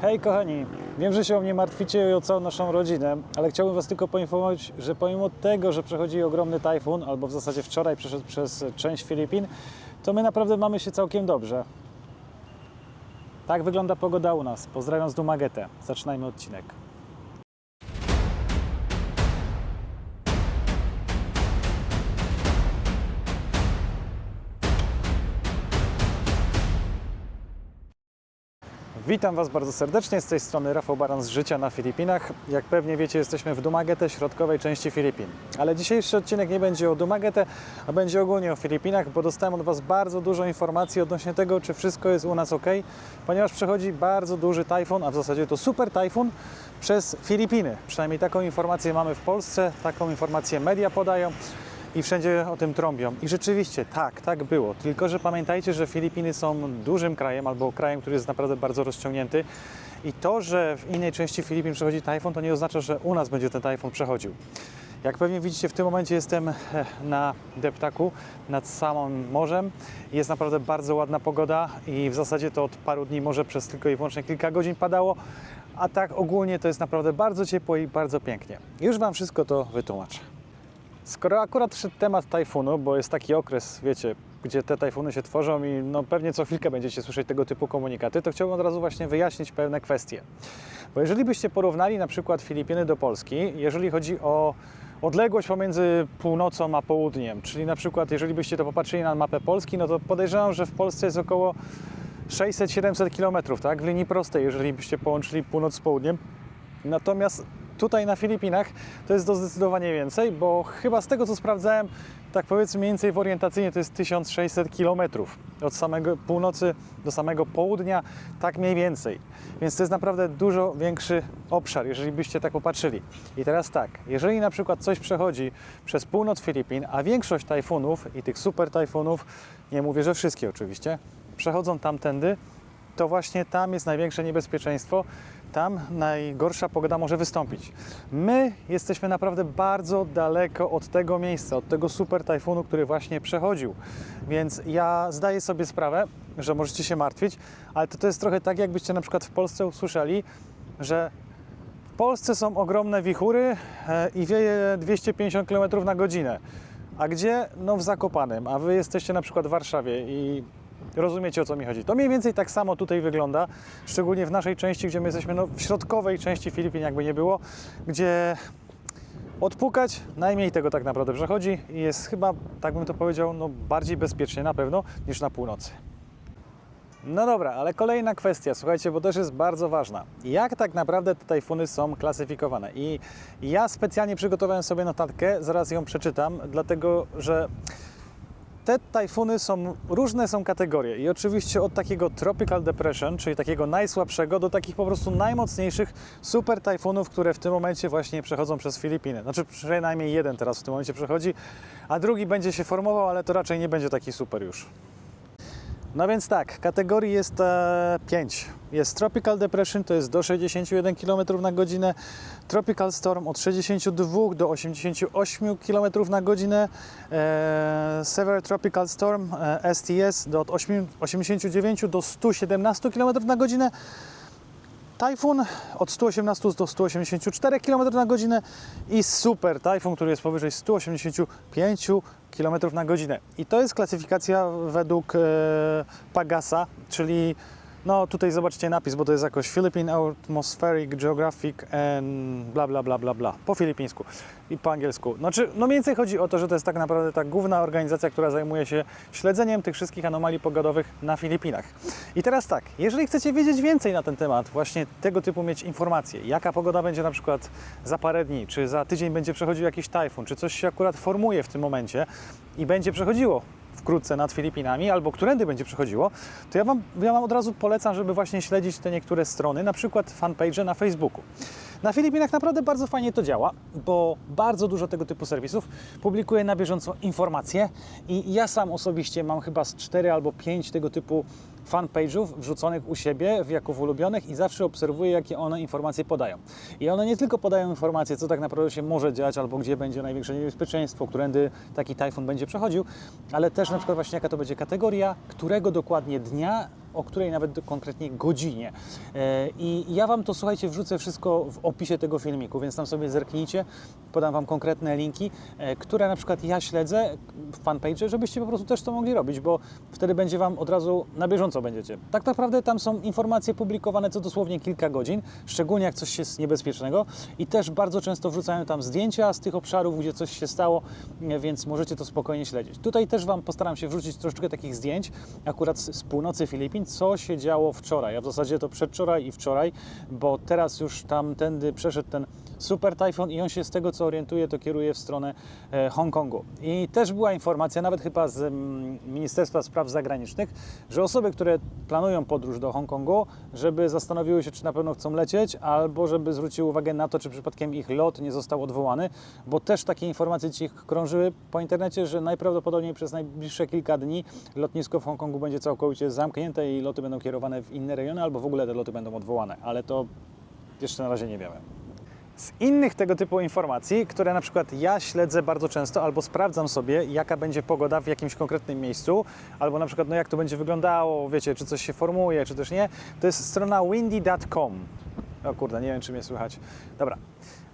Hej kochani, wiem, że się o mnie martwicie i o całą naszą rodzinę, ale chciałbym Was tylko poinformować, że pomimo tego, że przechodzi ogromny tajfun, albo w zasadzie wczoraj przeszedł przez część Filipin, to my naprawdę mamy się całkiem dobrze. Tak wygląda pogoda u nas. Pozdrawiam z Dumagetę. Zaczynajmy odcinek. Witam Was bardzo serdecznie, z tej strony Rafał Baran z Życia na Filipinach. Jak pewnie wiecie, jesteśmy w Dumaguete, środkowej części Filipin. Ale dzisiejszy odcinek nie będzie o Dumaguete, a będzie ogólnie o Filipinach, bo dostałem od Was bardzo dużo informacji odnośnie tego, czy wszystko jest u nas ok, ponieważ przechodzi bardzo duży tajfun, a w zasadzie to super tajfun przez Filipiny. Przynajmniej taką informację mamy w Polsce, taką informację media podają i wszędzie o tym trąbią. I rzeczywiście tak, tak było. Tylko, że pamiętajcie, że Filipiny są dużym krajem albo krajem, który jest naprawdę bardzo rozciągnięty. I to, że w innej części Filipin przechodzi tajfun, to nie oznacza, że u nas będzie ten tajfun przechodził. Jak pewnie widzicie, w tym momencie jestem e, na deptaku nad samym morzem. Jest naprawdę bardzo ładna pogoda i w zasadzie to od paru dni może przez tylko i wyłącznie kilka godzin padało, a tak ogólnie to jest naprawdę bardzo ciepło i bardzo pięknie. Już Wam wszystko to wytłumaczę. Skoro akurat szedł temat tajfunu, bo jest taki okres, wiecie, gdzie te tajfuny się tworzą i no pewnie co chwilkę będziecie słyszeć tego typu komunikaty, to chciałbym od razu właśnie wyjaśnić pewne kwestie. Bo jeżeli byście porównali na przykład Filipiny do Polski, jeżeli chodzi o odległość pomiędzy północą a południem, czyli na przykład jeżeli byście to popatrzyli na mapę Polski, no to podejrzewam, że w Polsce jest około 600-700 km, tak, w linii prostej, jeżeli byście połączyli północ z południem. Natomiast tutaj na Filipinach to jest to zdecydowanie więcej, bo chyba z tego co sprawdzałem, tak powiedzmy mniej więcej w orientacyjnie to jest 1600 km od samego północy do samego południa, tak mniej więcej. Więc to jest naprawdę dużo większy obszar, jeżeli byście tak popatrzyli. I teraz tak, jeżeli na przykład coś przechodzi przez północ Filipin, a większość tajfunów i tych super tajfunów, nie mówię, że wszystkie oczywiście, przechodzą tamtędy, to właśnie tam jest największe niebezpieczeństwo, tam najgorsza pogoda może wystąpić. My jesteśmy naprawdę bardzo daleko od tego miejsca, od tego super tajfunu, który właśnie przechodził. Więc ja zdaję sobie sprawę, że możecie się martwić, ale to, to jest trochę tak, jakbyście na przykład w Polsce usłyszeli, że w Polsce są ogromne wichury e, i wieje 250 km na godzinę. A gdzie? No w Zakopanem, a wy jesteście na przykład w Warszawie i rozumiecie o co mi chodzi. To mniej więcej tak samo tutaj wygląda, szczególnie w naszej części, gdzie my jesteśmy no, w środkowej części Filipin, jakby nie było, gdzie odpukać najmniej tego tak naprawdę przechodzi i jest chyba, tak bym to powiedział, no, bardziej bezpiecznie na pewno niż na północy. No dobra, ale kolejna kwestia, słuchajcie, bo też jest bardzo ważna. Jak tak naprawdę te tajfuny są klasyfikowane? I ja specjalnie przygotowałem sobie notatkę, zaraz ją przeczytam, dlatego że te tajfuny są, różne są kategorie i oczywiście od takiego tropical depression, czyli takiego najsłabszego, do takich po prostu najmocniejszych super tajfunów, które w tym momencie właśnie przechodzą przez Filipiny. Znaczy przynajmniej jeden teraz w tym momencie przechodzi, a drugi będzie się formował, ale to raczej nie będzie taki super już. No więc tak, kategorii jest e, 5. Jest Tropical Depression, to jest do 61 km na godzinę, Tropical Storm od 62 do 88 km na godzinę, e, Severe Tropical Storm e, STS do od 8, 89 do 117 km na godzinę, Tajfun od 118 do 184 km na godzinę i super tajfun, który jest powyżej 185 km na godzinę. I to jest klasyfikacja według e, Pagasa, czyli no tutaj zobaczcie napis, bo to jest jakoś Philippine Atmospheric Geographic and bla bla bla bla bla po filipińsku i po angielsku. Znaczy, no mniej więcej chodzi o to, że to jest tak naprawdę ta główna organizacja, która zajmuje się śledzeniem tych wszystkich anomalii pogodowych na Filipinach. I teraz tak, jeżeli chcecie wiedzieć więcej na ten temat, właśnie tego typu mieć informacje, jaka pogoda będzie na przykład za parę dni, czy za tydzień będzie przechodził jakiś tajfun, czy coś się akurat formuje w tym momencie i będzie przechodziło wkrótce nad Filipinami, albo którędy będzie przechodziło, to ja wam, ja wam od razu polecam, żeby właśnie śledzić te niektóre strony, na przykład fanpage na Facebooku. Na Filipinach naprawdę bardzo fajnie to działa, bo bardzo dużo tego typu serwisów publikuje na bieżąco informacje i ja sam osobiście mam chyba z 4 albo 5 tego typu fanpage'ów wrzuconych u siebie w jako w ulubionych i zawsze obserwuję, jakie one informacje podają. I one nie tylko podają informacje, co tak naprawdę się może dziać, albo gdzie będzie największe niebezpieczeństwo, którędy taki tajfun będzie przechodził, ale też na przykład właśnie jaka to będzie kategoria, którego dokładnie dnia o której nawet konkretnie godzinie. E, I ja Wam to, słuchajcie, wrzucę wszystko w opisie tego filmiku, więc tam sobie zerknijcie, podam Wam konkretne linki, e, które na przykład ja śledzę w fanpage, żebyście po prostu też to mogli robić, bo wtedy będzie Wam od razu na bieżąco będziecie. Tak naprawdę tam są informacje publikowane co dosłownie kilka godzin, szczególnie jak coś jest niebezpiecznego i też bardzo często wrzucają tam zdjęcia z tych obszarów, gdzie coś się stało, e, więc możecie to spokojnie śledzić. Tutaj też Wam postaram się wrzucić troszeczkę takich zdjęć, akurat z północy Filipin, co się działo wczoraj, a w zasadzie to przedwczoraj i wczoraj, bo teraz już tamtędy przeszedł ten super tajfun i on się z tego co orientuje, to kieruje w stronę e, Hongkongu. I też była informacja, nawet chyba z mm, Ministerstwa Spraw Zagranicznych, że osoby, które planują podróż do Hongkongu, żeby zastanowiły się, czy na pewno chcą lecieć, albo żeby zwróciły uwagę na to, czy przypadkiem ich lot nie został odwołany, bo też takie informacje dzisiaj krążyły po internecie, że najprawdopodobniej przez najbliższe kilka dni lotnisko w Hongkongu będzie całkowicie zamknięte i loty będą kierowane w inne rejony, albo w ogóle te loty będą odwołane, ale to jeszcze na razie nie wiemy. Z innych tego typu informacji, które na przykład ja śledzę bardzo często, albo sprawdzam sobie, jaka będzie pogoda w jakimś konkretnym miejscu, albo na przykład no jak to będzie wyglądało, wiecie, czy coś się formuje, czy też nie, to jest strona windy.com. O kurde, nie wiem, czy mnie słychać. Dobra.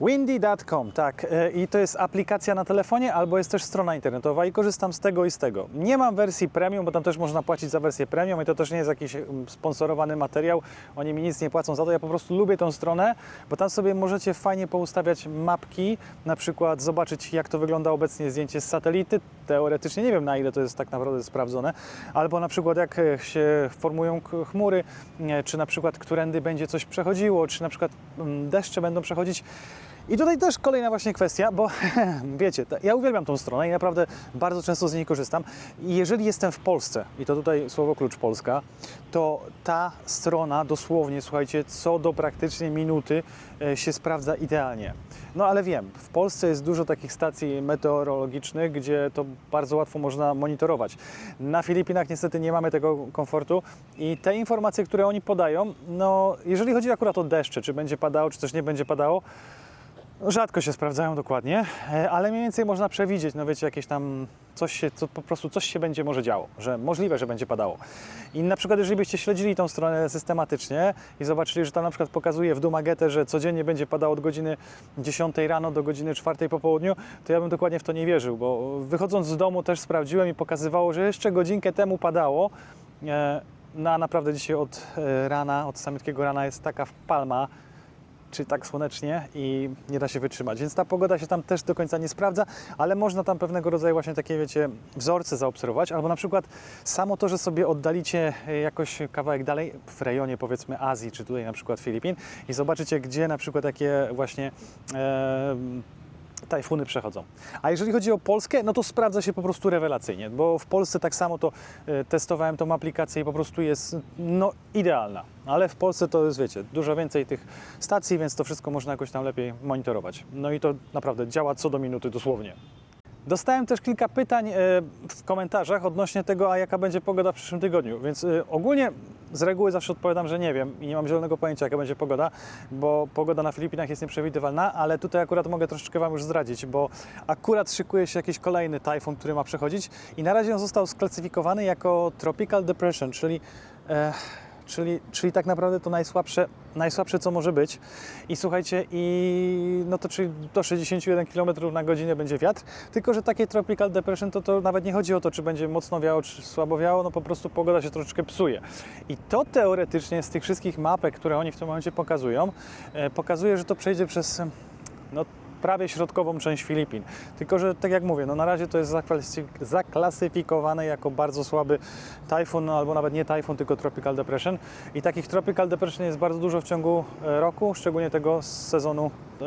Windy.com, tak. E, I to jest aplikacja na telefonie, albo jest też strona internetowa i korzystam z tego i z tego. Nie mam wersji premium, bo tam też można płacić za wersję premium i to też nie jest jakiś mm, sponsorowany materiał. Oni mi nic nie płacą za to. Ja po prostu lubię tą stronę, bo tam sobie możecie fajnie poustawiać mapki, na przykład zobaczyć, jak to wygląda obecnie zdjęcie z satelity. Teoretycznie nie wiem, na ile to jest tak naprawdę sprawdzone, albo na przykład jak e, się formują chmury, nie, czy na przykład którędy będzie coś przechodziło, czy na przykład mm, deszcze będą przechodzić. I tutaj też kolejna właśnie kwestia, bo wiecie, ja uwielbiam tą stronę i naprawdę bardzo często z niej korzystam. I jeżeli jestem w Polsce, i to tutaj słowo klucz Polska, to ta strona dosłownie, słuchajcie, co do praktycznie minuty e, się sprawdza idealnie. No ale wiem, w Polsce jest dużo takich stacji meteorologicznych, gdzie to bardzo łatwo można monitorować. Na Filipinach niestety nie mamy tego komfortu i te informacje, które oni podają, no jeżeli chodzi akurat o deszcze, czy będzie padało, czy też nie będzie padało, Rzadko się sprawdzają dokładnie, e, ale mniej więcej można przewidzieć, no wiecie, jakieś tam coś się, co, po prostu coś się będzie może działo, że możliwe, że będzie padało. I na przykład, jeżeli byście śledzili tą stronę systematycznie i zobaczyli, że tam na przykład pokazuje w Dumagetę, że codziennie będzie padało od godziny 10 rano do godziny 4 po południu, to ja bym dokładnie w to nie wierzył, bo wychodząc z domu też sprawdziłem i pokazywało, że jeszcze godzinkę temu padało. E, No a naprawdę dzisiaj od e, rana, od samiutkiego rana jest taka palma, czy tak słonecznie i nie da się wytrzymać. Więc ta pogoda się tam też do końca nie sprawdza, ale można tam pewnego rodzaju właśnie takie, wiecie, wzorce zaobserwować, albo na przykład samo to, że sobie oddalicie e, jakoś kawałek dalej w rejonie powiedzmy Azji, czy tutaj na przykład Filipin i zobaczycie, gdzie na przykład takie właśnie e, tajfuny przechodzą. A jeżeli chodzi o Polskę, no to sprawdza się po prostu rewelacyjnie, bo w Polsce tak samo to e, testowałem tą aplikację i po prostu jest no, idealna. Ale w Polsce to jest, wiecie, dużo więcej tych stacji, więc to wszystko można jakoś tam lepiej monitorować. No i to naprawdę działa co do minuty dosłownie. Dostałem też kilka pytań e, w komentarzach odnośnie tego, a jaka będzie pogoda w przyszłym tygodniu. Więc e, ogólnie z reguły zawsze odpowiadam, że nie wiem i nie mam zielonego pojęcia, jaka będzie pogoda, bo pogoda na Filipinach jest nieprzewidywalna, ale tutaj akurat mogę troszeczkę Wam już zdradzić, bo akurat szykuje się jakiś kolejny tajfun, który ma przechodzić i na razie on został sklasyfikowany jako Tropical Depression, czyli e, Czyli, czyli tak naprawdę to najsłabsze, najsłabsze, co może być. I słuchajcie, i no to czyli do 61 km na godzinę będzie wiatr. Tylko, że takie tropical depression to, to nawet nie chodzi o to, czy będzie mocno wiało, czy słabo wiało, no po prostu pogoda się troszeczkę psuje. I to teoretycznie z tych wszystkich mapek, które oni w tym momencie pokazują, e, pokazuje, że to przejdzie przez no, prawie środkową część Filipin. Tylko, że tak jak mówię, no na razie to jest zaklasy- zaklasyfikowane jako bardzo słaby tajfun, no albo nawet nie tajfun, tylko tropical depression. I takich tropical depression jest bardzo dużo w ciągu e, roku, szczególnie tego z sezonu e,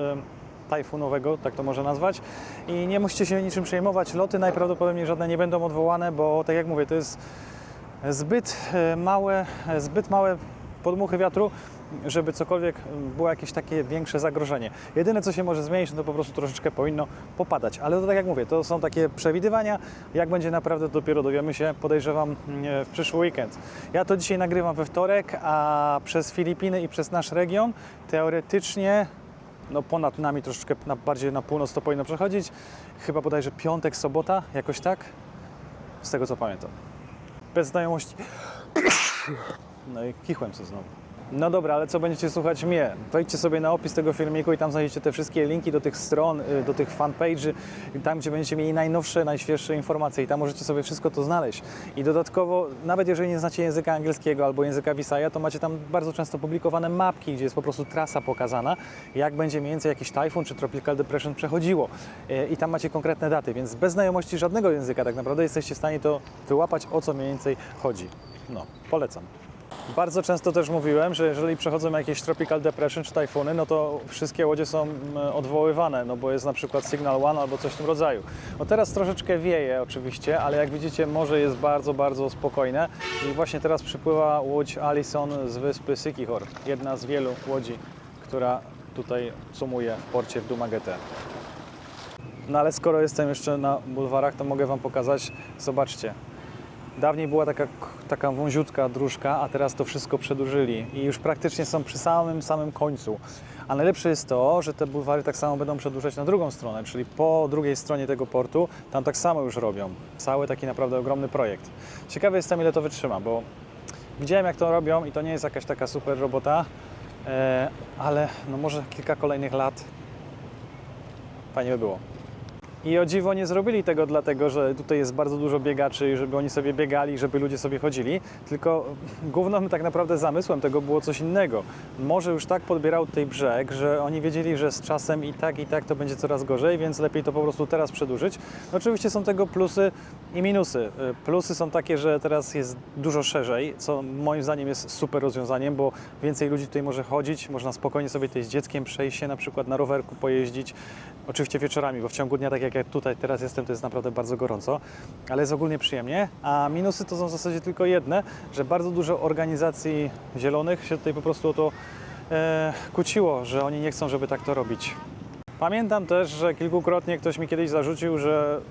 tajfunowego, tak to można nazwać. I nie musicie się niczym przejmować. Loty najprawdopodobniej żadne nie będą odwołane, bo tak jak mówię, to jest zbyt e, małe, zbyt małe podmuchy wiatru, żeby cokolwiek m, było jakieś takie większe zagrożenie. Jedyne, co się może zmienić, no to po prostu troszeczkę powinno popadać. Ale to tak jak mówię, to są takie przewidywania. Jak będzie naprawdę, dopiero dowiemy się, podejrzewam, mm, w przyszły weekend. Ja to dzisiaj nagrywam we wtorek, a przez Filipiny i przez nasz region teoretycznie no ponad nami troszeczkę na, bardziej na północ to powinno przechodzić. Chyba bodajże piątek, sobota, jakoś tak. Z tego co pamiętam. Bez znajomości No i kichłem co znowu. No dobra, ale co będziecie słuchać mnie? Wejdźcie sobie na opis tego filmiku i tam znajdziecie te wszystkie linki do tych stron, y, do tych fanpage'y, tam gdzie będziecie mieli najnowsze, najświeższe informacje i tam możecie sobie wszystko to znaleźć. I dodatkowo, nawet jeżeli nie znacie języka angielskiego albo języka Visaja, to macie tam bardzo często publikowane mapki, gdzie jest po prostu trasa pokazana, jak będzie mniej więcej jakiś tajfun czy tropical depression przechodziło. Y, I tam macie konkretne daty, więc bez znajomości żadnego języka tak naprawdę jesteście w stanie to wyłapać, o co mniej więcej chodzi. No, polecam. Bardzo często też mówiłem, że jeżeli przechodzą jakieś tropical depression czy tajfuny, no to wszystkie łodzie są mm, odwoływane, no bo jest na przykład Signal One albo coś w tym rodzaju. No teraz troszeczkę wieje oczywiście, ale jak widzicie morze jest bardzo, bardzo spokojne i właśnie teraz przypływa łódź Allison z wyspy Sikihor, jedna z wielu łodzi, która tutaj sumuje w porcie w Dumaguete. No ale skoro jestem jeszcze na bulwarach, to mogę Wam pokazać, zobaczcie, Dawniej była taka, taka wąziutka dróżka, a teraz to wszystko przedłużyli i już praktycznie są przy samym samym końcu. A najlepsze jest to, że te bulwary tak samo będą przedłużać na drugą stronę, czyli po drugiej stronie tego portu, tam tak samo już robią. Cały taki naprawdę ogromny projekt. Ciekawy jestem, ile to wytrzyma, bo widziałem jak to robią i to nie jest jakaś taka super robota, e, ale no może kilka kolejnych lat fajnie by było. I o dziwo nie zrobili tego dlatego, że tutaj jest bardzo dużo biegaczy żeby oni sobie biegali, żeby ludzie sobie chodzili, tylko głównym tak naprawdę zamysłem tego było coś innego. Morze już tak podbierał tutaj brzeg, że oni wiedzieli, że z czasem i tak, i tak to będzie coraz gorzej, więc lepiej to po prostu teraz przedłużyć. No oczywiście są tego plusy i minusy. Plusy są takie, że teraz jest dużo szerzej, co moim zdaniem jest super rozwiązaniem, bo więcej ludzi tutaj może chodzić, można spokojnie sobie tutaj z dzieckiem przejść się, na przykład na rowerku pojeździć, oczywiście wieczorami, bo w ciągu dnia, tak jak ja tutaj teraz jestem, to jest naprawdę bardzo gorąco, ale jest ogólnie przyjemnie, a minusy to są w zasadzie tylko jedne, że bardzo dużo organizacji zielonych się tutaj po prostu o to e, kłóciło, że oni nie chcą, żeby tak to robić. Pamiętam też, że kilkukrotnie ktoś mi kiedyś zarzucił, że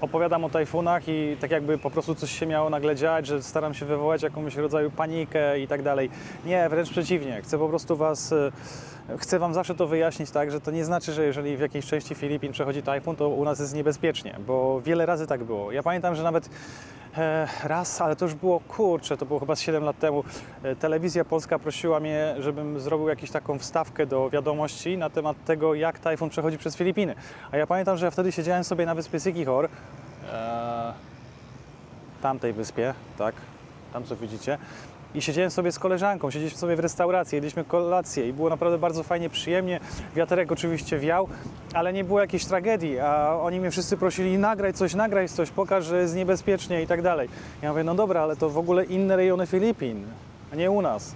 opowiadam o tajfunach i tak jakby po prostu coś się miało nagle dziać, że staram się wywołać jakąś rodzaju panikę i tak dalej. Nie, wręcz przeciwnie. Chcę po prostu Was, e, chcę Wam zawsze to wyjaśnić tak, że to nie znaczy, że jeżeli w jakiejś części Filipin przechodzi tajfun, to u nas jest niebezpiecznie, bo wiele razy tak było. Ja pamiętam, że nawet raz, ale to już było, kurczę, to było chyba z 7 lat temu, e, telewizja polska prosiła mnie, żebym zrobił jakąś taką wstawkę do wiadomości na temat tego, jak tajfun przechodzi przez Filipiny. A ja pamiętam, że wtedy siedziałem sobie na wyspie Sikihor, e, tamtej wyspie, tak, tam co widzicie. I siedziałem sobie z koleżanką, siedzieliśmy sobie w restauracji, jedliśmy kolację i było naprawdę bardzo fajnie, przyjemnie. Wiaterek oczywiście wiał, ale nie było jakiejś tragedii, a oni mnie wszyscy prosili nagraj coś, nagraj coś, pokaż, że jest niebezpiecznie i tak dalej. Ja mówię, no dobra, ale to w ogóle inne rejony Filipin, a nie u nas.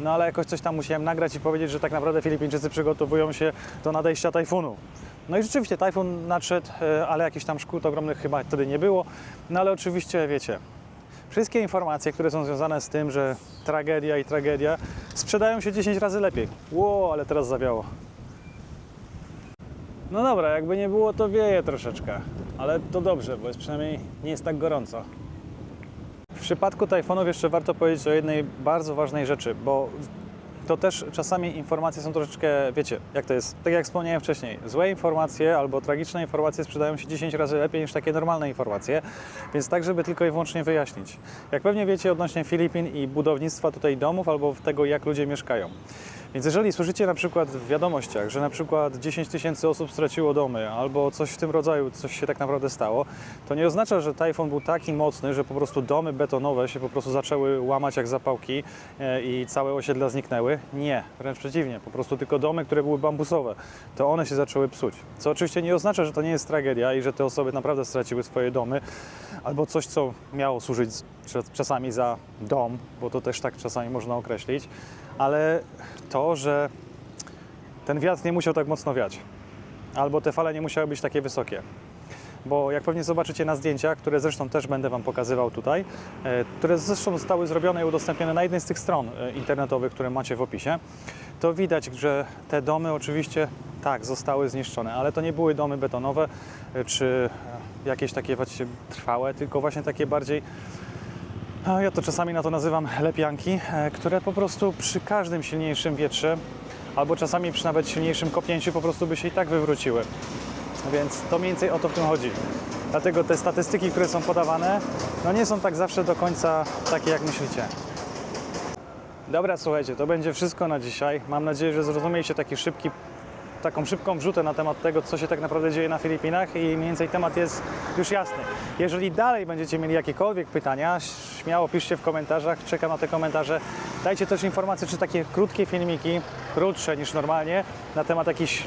No ale jakoś coś tam musiałem nagrać i powiedzieć, że tak naprawdę Filipińczycy przygotowują się do nadejścia tajfunu. No i rzeczywiście tajfun nadszedł, e, ale jakichś tam szkód ogromnych chyba wtedy nie było. No ale oczywiście, wiecie, wszystkie informacje, które są związane z tym, że tragedia i tragedia sprzedają się 10 razy lepiej. Ło, ale teraz zawiało. No dobra, jakby nie było, to wieje troszeczkę, ale to dobrze, bo jest przynajmniej nie jest tak gorąco. W przypadku tajfunów jeszcze warto powiedzieć o jednej bardzo ważnej rzeczy, bo to też czasami informacje są troszeczkę, wiecie, jak to jest, tak jak wspomniałem wcześniej, złe informacje albo tragiczne informacje sprzedają się 10 razy lepiej niż takie normalne informacje, więc tak, żeby tylko i wyłącznie wyjaśnić. Jak pewnie wiecie odnośnie Filipin i budownictwa tutaj domów albo tego, jak ludzie mieszkają. Więc jeżeli słyszycie na przykład w wiadomościach, że na przykład 10 tysięcy osób straciło domy albo coś w tym rodzaju, coś się tak naprawdę stało, to nie oznacza, że tajfun był taki mocny, że po prostu domy betonowe się po prostu zaczęły łamać jak zapałki e, i całe osiedla zniknęły. Nie, wręcz przeciwnie, po prostu tylko domy, które były bambusowe, to one się zaczęły psuć. Co oczywiście nie oznacza, że to nie jest tragedia i że te osoby naprawdę straciły swoje domy albo coś, co miało służyć czas- czasami za dom, bo to też tak czasami można określić, ale to, że ten wiatr nie musiał tak mocno wiać, albo te fale nie musiały być takie wysokie. Bo jak pewnie zobaczycie na zdjęciach, które zresztą też będę Wam pokazywał tutaj, e, które zresztą zostały zrobione i udostępnione na jednej z tych stron e, internetowych, które macie w opisie, to widać, że te domy oczywiście tak zostały zniszczone, ale to nie były domy betonowe e, czy jakieś takie właśnie trwałe, tylko właśnie takie bardziej Ja to czasami na to nazywam lepianki, e, które po prostu przy każdym silniejszym wietrze, albo czasami przy nawet silniejszym kopnięciu po prostu by się i tak wywróciły. Więc to mniej więcej o to w tym chodzi. Dlatego te statystyki, które są podawane, no nie są tak zawsze do końca takie, jak myślicie. Dobra, słuchajcie, to będzie wszystko na dzisiaj. Mam nadzieję, że zrozumieliście taki szybki, taką szybką wrzutę na temat tego, co się tak naprawdę dzieje na Filipinach i mniej więcej temat jest już jasny. Jeżeli dalej będziecie mieli jakiekolwiek pytania, śmiało piszcie w komentarzach, czekam na te komentarze. Dajcie też informacje, czy takie krótkie filmiki, krótsze niż normalnie, na temat jakichś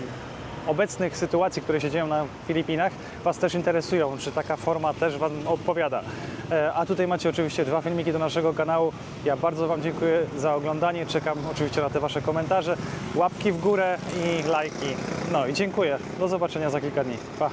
obecnych sytuacji, które się dzieją na Filipinach, Was też interesują, czy taka forma też Wam odpowiada. E, A tutaj macie oczywiście dwa filmiki do naszego kanału. Ja bardzo Wam dziękuję za oglądanie, czekam oczywiście na te Wasze komentarze, łapki w górę i lajki. No i dziękuję. Do zobaczenia za kilka dni. Pa!